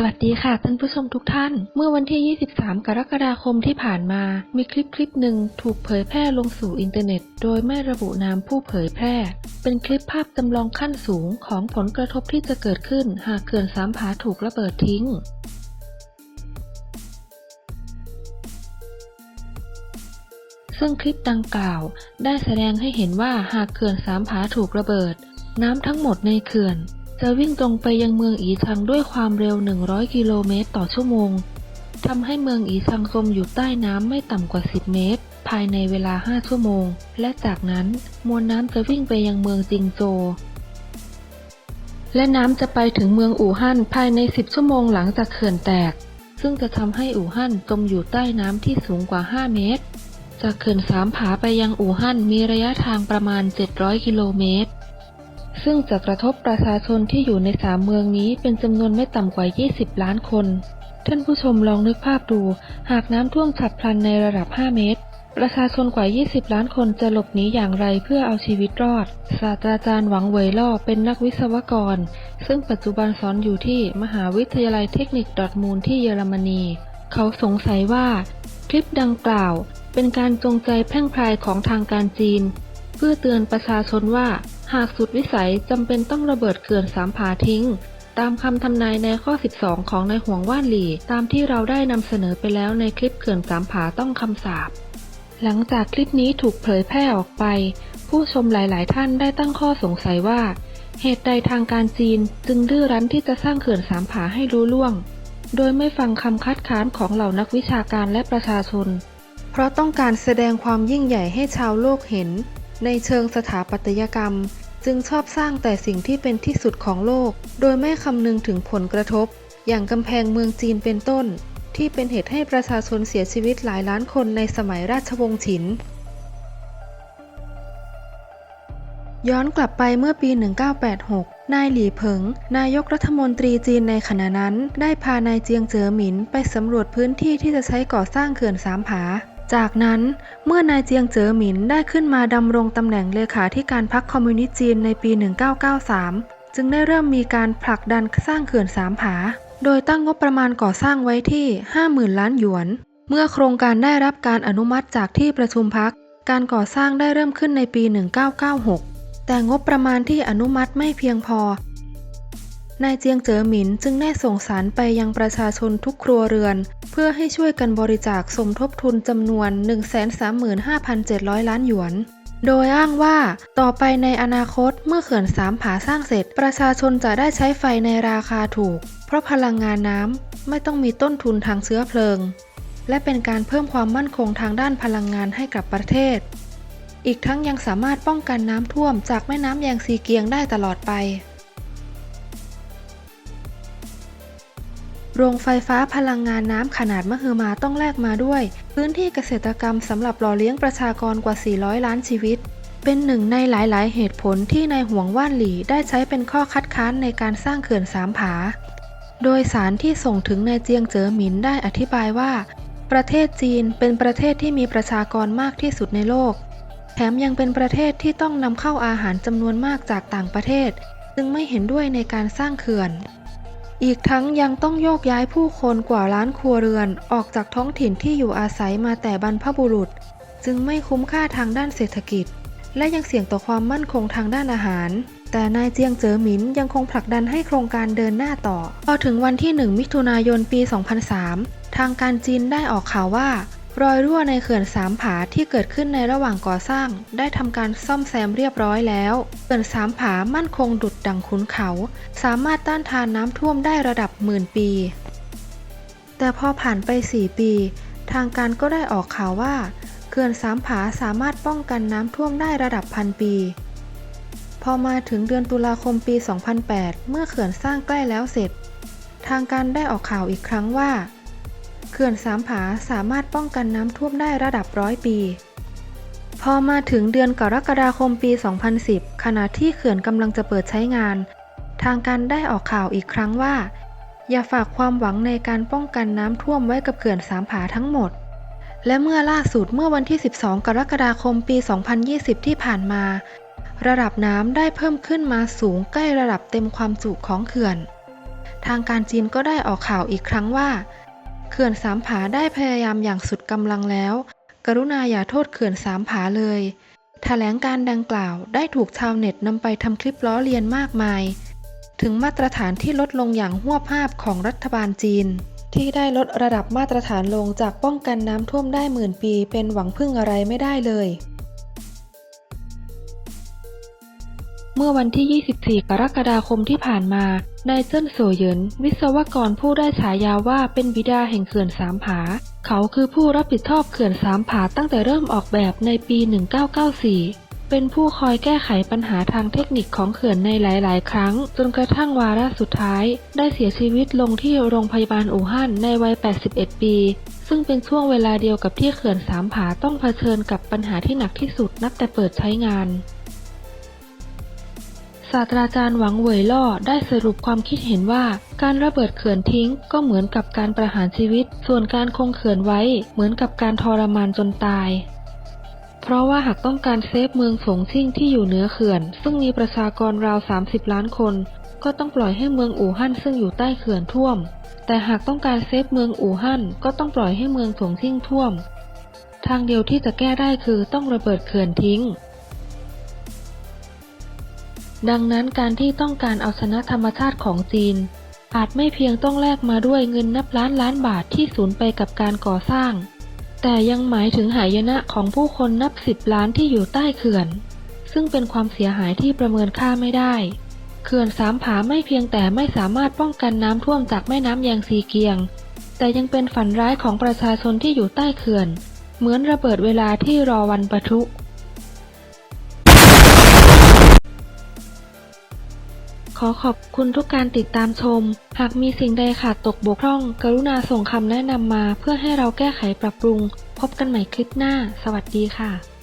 สวัสดีค่ะท่านผู้ชมทุกท่าน เมื่อวันที่ 23 กรกฎาคมที่ผ่านมา มีคลิปคลิปหนึ่งถูกเผยแพร่ลงสู่อินเทอร์เน็ต โดยไม่ระบุนามผู้เผยแพร่ เป็นคลิปภาพจำลองขั้นสูงของผลกระทบที่จะเกิดขึ้น หากเขื่อนสามผาถูกระเบิดทิ้งซึ่งคลิปดังกล่าว ได้แสดงให้เห็นว่าหากเขื่อนสามผาถูกระเบิด น้ำทั้งหมดในเขื่อน จะวิ่งตรงไปยังเมืองอีชังด้วยความเร็ว 100 กิโลเมตรต่อชั่วโมงทำให้เมืองอีชังจมอยู่ใต้น้ำไม่ต่ำกว่า 10 เมตร ภายในเวลา 5 ชั่วโมง และจากนั้นมวลน้ำจะวิ่งไปยังเมืองจิงโจ และน้ำจะไปถึงเมืองอู่ฮั่นภายใน 10 ชั่วโมงหลังจากเขื่อนแตก ซึ่งจะทำให้อู่ฮั่นจมอยู่ใต้น้ำที่สูงกว่า 5 เมตร จากเขื่อนสามผาไปยังอู่ฮั่นมีระยะทางประมาณ 700 กิโลเมตร ซึ่งจะกระทบประชาชนที่อยู่ในสามเมืองนี้เป็นจำนวนไม่ต่ำกว่า 20 ล้านคน ท่านผู้ชมลองนึกภาพดู หากน้ำท่วมฉับพลันในระดับ 5 เมตร ประชาชนกว่า 20 ล้านคนจะหลบหนีอย่างไรเพื่อเอาชีวิตรอด ศาสตราจารย์หวังเหวยล่อเป็นนักวิศวกร ซึ่งปัจจุบันสอนอยู่ที่มหาวิทยาลัยเทคนิคดอทมูลที่เยอรมนี เขาสงสัยว่า คลิปดังกล่าว เป็นการจงใจแพร่งพรายของทางการจีน เพื่อเตือนประชาชนว่า หากสุดวิสัยจำเป็นต้องระเบิดเขื่อนสามผาทิ้ง ตามคำทำนายในข้อ 12 ของนายห่วงว่านหลี่ ตามที่เราได้นำเสนอไปแล้วในคลิปเขื่อนสามผาต้องคำสาปหลังจากคลิปนี้ถูกเผยแพร่ออกไป ผู้ชมหลาย ๆ ท่านได้ตั้งข้อสงสัยว่า เหตุใดทางการจีนจึงดื้อรั้นที่จะสร้างเขื่อนสามผาให้รู้ล่วง โดยไม่ฟังคำคัดค้านของเหล่านักวิชาการและประชาชน เพราะต้องการแสดงความยิ่งใหญ่ให้ชาวโลกเห็น ในเชิงสถาปัตยกรรม จึงชอบสร้างแต่สิ่งที่เป็นที่สุดของโลก โดยไม่คำนึงถึงผลกระทบ อย่างกำแพงเมืองจีนเป็นต้น ที่เป็นเหตุให้ประชาชนเสียชีวิตหลายล้านคนในสมัยราชวงศ์ฉิน ย้อนกลับไปเมื่อปี 1986นายหลี่เผิง นายกรัฐมนตรีจีนในขณะนั้น ได้พานายเจียงเจ๋อหมินไปสำรวจพื้นที่ที่จะใช้ก่อสร้างเขื่อนสามผา จากนั้นเมื่อนายเจียงเจ๋อหมินได้ขึ้นมาดำรงตำแหน่งเลขาธิการพรรคคอมมิวนิสต์จีนในปี 1993 จึงได้เริ่มมีการผลักดันสร้างเขื่อนสามผา โดยตั้งงบประมาณก่อสร้างไว้ที่ 50,000 ล้านหยวน เมื่อโครงการได้รับการอนุมัติจากที่ประชุมพักการก่อสร้างได้เริ่มขึ้นในปี 1996 แต่งบประมาณที่อนุมัติไม่เพียงพอ นายเจียงเจ๋อหมินจึงได้ส่งสารไปยังประชาชนทุกครัวเรือน เพื่อให้ช่วยกันบริจาคสมทบทุนจำนวน 135,700 ล้านหยวน โดยอ้างว่าต่อไปในอนาคตเมื่อเขื่อนสามผาสร้างเสร็จ ประชาชนจะได้ใช้ไฟในราคาถูก เพราะพลังงานน้ำไม่ต้องมีต้นทุนทางเชื้อเพลิง และเป็นการเพิ่มความมั่นคงทางด้านพลังงานให้กับประเทศ อีกทั้งยังสามารถป้องกันน้ำท่วมจากแม่น้ำแยงซีเกียงได้ตลอดไป โรงไฟฟ้าพลังงานน้ำขนาดมหึมาต้องแลกมาด้วย พื้นที่เกษตรกรรมสำหรับหล่อเลี้ยงประชากรกว่า 400 ล้านชีวิต เป็นหนึ่งในหลาย ๆ เหตุผลที่นายห่วงว่านหลี่ได้ใช้เป็นข้อคัดค้านในการสร้างเขื่อนสามผา โดยสารที่ส่งถึงนายเจียงเจ๋อหมินได้อธิบายว่า ประเทศจีนเป็นประเทศที่มีประชากรมากที่สุดในโลก แถมยังเป็นประเทศที่ต้องนำเข้าอาหารจำนวนมากจากต่างประเทศ จึงไม่เห็นด้วยในการสร้างเขื่อน อีกทั้งยังต้องโยกย้ายผู้คนกว่าล้านครัวเรือนออกจากท้องถิ่นที่อยู่อาศัยมาแต่บรรพบุรุษ จึงไม่คุ้มค่าทางด้านเศรษฐกิจ และยังเสี่ยงต่อความมั่นคงทางด้านอาหาร แต่นายเจียงเจ๋อหมินยังคงผลักดันให้โครงการเดินหน้าต่อ พอถึงวันที่ 1 มิถุนายนปี 2003 ทางการจีนได้ออกข่าวว่า รอยรั่วในเขื่อนสามผาที่เกิดขึ้นในระหว่างก่อสร้าง ได้ทำการซ่อมแซมเรียบร้อยแล้ว เขื่อนสามผามั่นคงดุดดังขุนเขา สามารถต้านทานน้ำท่วมได้ระดับหมื่นปี แต่พอผ่านไป 4 ปี ทางการก็ได้ออกข่าวว่า เขื่อนสามผาสามารถป้องกันน้ำท่วมได้ระดับพันปี พอมาถึงเดือนตุลาคมปี 2008 เมื่อเขื่อนสร้างใกล้แล้วเสร็จ ทางการได้ออกข่าวอีกครั้งว่า เขื่อนสามผาสามารถป้องกันน้ำท่วมได้ระดับร้อยปี พอมาถึงเดือนกรกฎาคมปี 2010 ขณะที่เขื่อนกำลังจะเปิดใช้งาน ทางการได้ออกข่าวอีกครั้งว่า อย่าฝากความหวังในการป้องกันน้ำท่วมไว้กับเขื่อนสามผาทั้งหมด และเมื่อล่าสุดเมื่อวันที่ 12 กรกฎาคมปี 2020 ที่ผ่านมา ระดับน้ำได้เพิ่มขึ้นมาสูงใกล้ระดับเต็มความจุของเขื่อน ทางการจีนก็ได้ออกข่าวอีกครั้งว่า เขื่อนสามผาได้พยายามอย่างสุดกำลังแล้ว กรุณาอย่าโทษเขื่อนสามผาเลยแถลงการดังกล่าวได้ถูกชาวเน็ตนำไปทำคลิปล้อเลียนมากมาย ถึงมาตรฐานที่ลดลงอย่างหวภาพของรัฐบาลจีน ที่ได้ลดระดับมาตรฐานลงจากป้องกันน้ำท่วมได้หมื่นปี เป็นหวังพึ่งอะไรไม่ได้เลย เมื่อวันที่ 24 กรกฎาคมที่ผ่านมา นายเจิ้นโซเยิน วิศวกรผู้ได้ฉายาว่าเป็นบิดาแห่งเขื่อนสามผา เขาคือผู้รับผิดชอบเขื่อนสามผาตั้งแต่เริ่มออกแบบในปี 1994 เป็นผู้คอยแก้ไขปัญหาทางเทคนิคของเขื่อนในหลาย ๆ ครั้ง จนกระทั่งวาระสุดท้าย ได้เสียชีวิตลงที่โรงพยาบาลอู่ฮั่นในวัย 81 ปี ซึ่งเป็นช่วงเวลาเดียวกับที่เขื่อนสามผาต้องเผชิญกับปัญหาที่หนักที่สุดนับแต่เปิดใช้งาน ศาสตราจารย์หวังเหวยล่อได้สรุปความคิดเห็นว่า การระเบิดเขื่อนทิ้งก็เหมือนกับการประหารชีวิต ส่วนการคงเขื่อนไว้เหมือนกับการทรมานจนตาย เพราะว่าหากต้องการเซฟเมืองสงชิ่งที่อยู่เหนือเขื่อน ซึ่งมีประชากรราว 30 ล้านคน ก็ต้องปล่อยให้เมืองอู่ฮั่นซึ่งอยู่ใต้เขื่อนท่วม แต่หากต้องการเซฟเมืองอู่ฮั่นก็ต้องปล่อยให้เมืองสงชิ่งท่วม ทางเดียวที่จะแก้ได้คือต้องระเบิดเขื่อนทิ้ง ดังนั้นการที่ต้องการเอาชนะธรรมชาติของจีน อาจไม่เพียงต้องแลกมาด้วยเงินนับล้านล้านบาทที่สูญไปกับการก่อสร้าง แต่ยังหมายถึงหายนะของผู้คนนับสิบล้านที่อยู่ใต้เขื่อน ซึ่งเป็นความเสียหายที่ประเมินค่าไม่ได้ เขื่อนสามผาไม่เพียงแต่ไม่สามารถป้องกันน้ำท่วมจากแม่น้ำแยงซีเกียง แต่ยังเป็นฝันร้ายของประชาชนที่อยู่ใต้เขื่อน เหมือนระเบิดเวลาที่รอวันปะทุ ขอขอบคุณทุกการติดตามชม หากมีสิ่งใดขาดตกบกพร่อง กรุณาส่งคำแนะนำมาเพื่อให้เราแก้ไขปรับปรุง พบกันใหม่คลิปหน้า สวัสดีค่ะ